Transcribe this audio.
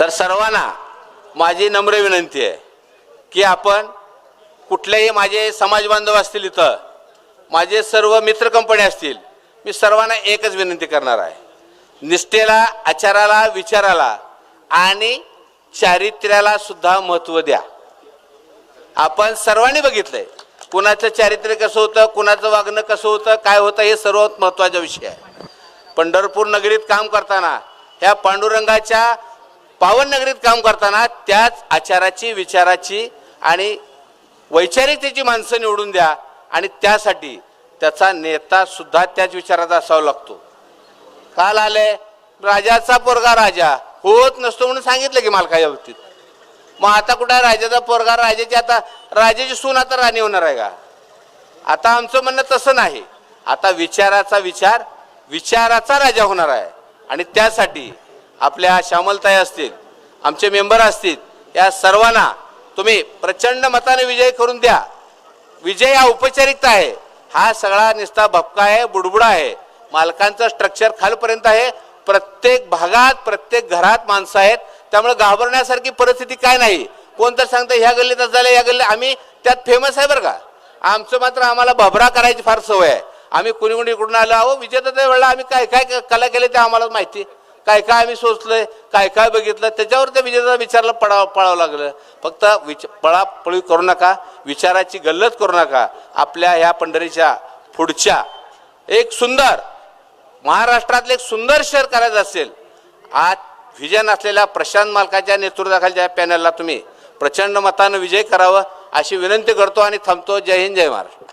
तर सर्वांना माझी नम्र विनंती आहे की आपण कुठलेही माझे समाज बांधव असतील इथं माझे सर्व मित्र कंपन्या असतील मी सर्वांना एकच विनंती करणार आहे. निष्ठेला आचाराला विचाराला आणि चारित्र्याला सुद्धा महत्त्व द्या. आपण सर्वांनी बघितलंय कुणाचं चारित्र्य कसं होतं कुणाचं वागणं कसं होतं काय होतं हे सर्वात महत्त्वाचा विषय आहे. पंढरपूर नगरीत काम करताना ह्या पांडुरंगाच्या पावन नगरीत काम करताना त्याच आचाराची विचाराची आणि वैचारिकतेची माणसं निवडून द्या आणि त्यासाठी त्याचा नेता सुद्धा त्याच विचाराचा असावा लागतो. काल आले राजाचा पोरगा राजा. होत नसतो म्हणून सांगितलं की मालकाच्या बाबतीत. मग आता कुठं आहे राजाचा पोरगा? राजाची आता राजाची सून आता राणी होणार आहे का? आता आमचं म्हणणं तसं नाही. आता विचाराचा विचार विचाराचा राजा होणार आहे. आणि त्यासाठी आपल्या श्यामलताई असतील आमचे मेंबर असतील या सर्वांना तुम्ही प्रचंड मताने विजय करून द्या. विजय हा औपचारिकता आहे. हा सगळा निस्ता भपका आहे बुडबुडा आहे. मालकांचं स्ट्रक्चर खालपर्यंत आहे. प्रत्येक भागात प्रत्येक घरात माणसं आहेत. त्यामुळे घाबरण्यासारखी परिस्थिती काय नाही. कोण तर सांगतं ह्या गल्लीत झालं या गल्ली आम्ही त्यात फेमस आहे बरं का. आमचं मात्र आम्हाला भबरा करायची फार सवय आहे. आम्ही कुणी कुणी इकडून आलो अहो विजेता वेळेला आम्ही काय काय कला केले ते आम्हाला माहिती. काय काय आम्ही सोचलंय काय काय बघितलं त्याच्यावर त्या विजेता विचारला पडावं पळावं लागलं. फक्त विच पळापळी करू नका विचाराची गल्लत करू नका. आपल्या ह्या पंढरीच्या पुढच्या एक सुंदर महाराष्ट्रातले एक सुंदर शहर करायचं असेल आज विजन असलेल्या प्रशांत मालकाच्या नेतृत्वाखालच्या पॅनलला तुम्ही प्रचंड मतानं विजय करावं अशी विनंती करतो आणि थांबतो. जय हिंद जय महाराष्ट्र.